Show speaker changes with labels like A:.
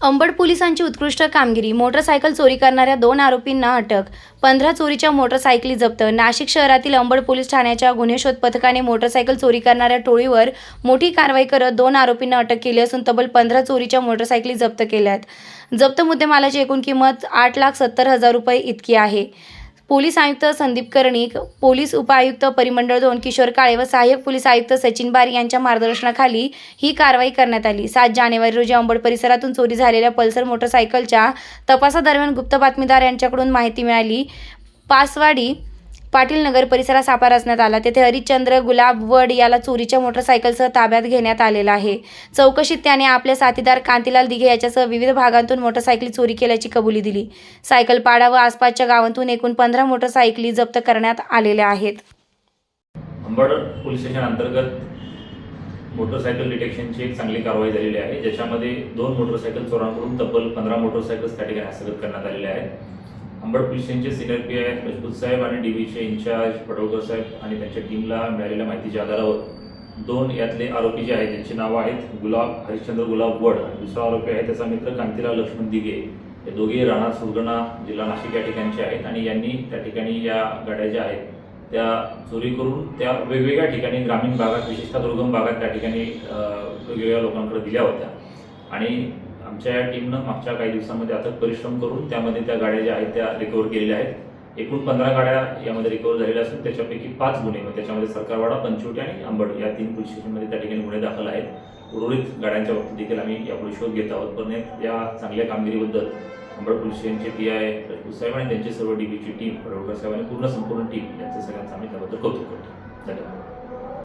A: अंबड पोलिसांची उत्कृष्ट कामगिरी मोटरसायकल चोरी करणाऱ्या दोन आरोपींना अटक पंधरा चोरीच्या मोटरसायकली जप्त. नाशिक शहरातील अंबड पोलीस ठाण्याच्या गुन्हे शोध पथकाने मोटरसायकल चोरी करणाऱ्या टोळीवर मोठी कारवाई करत दोन आरोपींना अटक केली असून तब्बल पंधरा चोरीच्या मोटरसायकली जप्त केल्या आहेत जप्त मुद्देमालाची एकूण किंमत आठ लाख सत्तर हजार रुपये इतकी आहे. पोलीस आयुक्त संदीप कर्णिक पोलीस उपायुक्त परिमंडळ दोन किशोर काळे व सहाय्यक पोलीस आयुक्त सचिन बारी यांच्या मार्गदर्शनाखाली ही कारवाई करण्यात आली. सात जानेवारी रोजी अंबड परिसरातून चोरी झालेल्या पल्सर मोटरसायकलच्या तपासादरम्यान गुप्त बातमीदार यांच्याकडून माहिती मिळाली. पासवाडी पाटील नगर परिसरात सापळा रचण्यात आला. तेथे हरिश्चंद्र गुलाब वड याला चोरीच्या मोटरसायकलसह ताब्यात घेण्यात आलेला आहे. चौकशीत त्याने आपल्या साथीदार कांतीलाल दिघे याच्यासह विविध भागांतून मोटरसायकली चोरी केल्याची कबुली दिली. सायकल पाडा व आसपासच्या गावांतून एकूण पंधरा मोटरसायकली जप्त करण्यात आलेल्या आहेत.
B: अंबड पोलीस स्टेशन अंतर्गत मोटरसायकल डिटेक्शनची एक चांगली कारवाई झालेली आहे. ज्याच्यामध्ये दोन मोटरसायकल चोरांकडून तब्बल पंधरा मोटरसायकल्स त्या ठिकाणी हस्तगत करण्यात आलेल्या आहेत. अंबड पोलीस स्टेशनचे senior P I Rajput Saheb आणि डीबीचे इंचार्ज पडवकर साहेब आणि त्यांच्या टीमला मिळालेल्या माहितीच्या आधारावर दोन यातले आरोपी जे आहेत ज्यांची नावं आहेत गुलाब हरिश्चंद्र गुलाब वड आणि दुसरा आरोपी आहे त्याचा मित्र कांतीलाल लक्ष्मण दिघे. हे दोघे राहणार सुरगणा जिल्हा नाशिक या ठिकाणचे आहेत आणि यांनी त्या ठिकाणी या गाड्या ज्या आहेत त्या चोरी करून त्या वेगवेगळ्या ठिकाणी ग्रामीण भागात विशेषतः दुर्गम भागात त्या ठिकाणी वेगवेगळ्या लोकांकडे दिल्या होत्या. आणि आमच्या या टीमनं मागच्या काही दिवसामध्ये अथक परिश्रम करून त्यामध्ये त्या गाड्या ज्या आहेत त्या रिकवर केलेल्या आहेत. एकूण पंधरा गाड्या यामध्ये रिकवर झालेल्या असून त्याच्यापैकी पाच गुन्हे त्याच्यामध्ये सरकारवाडा पंचवटी आणि अंबड या तीन पोलीस स्टेशनमध्ये त्या ठिकाणी गुन्हे दाखल आहेत. उर्वरित गाड्यांच्या बाबतीत देखील आम्ही यापुढे शोध घेत आहोत. पण या चांगल्या कामगिरीबद्दल अंबड पोलीस स्टेशनचे पी आय राजपूत साहेब आणि त्यांची सर्व डीबीची टीम साहेब आणि पूर्ण संपूर्ण टीम यांचं सगळ्यांचं आम्ही त्याबद्दल कौतुक करतो.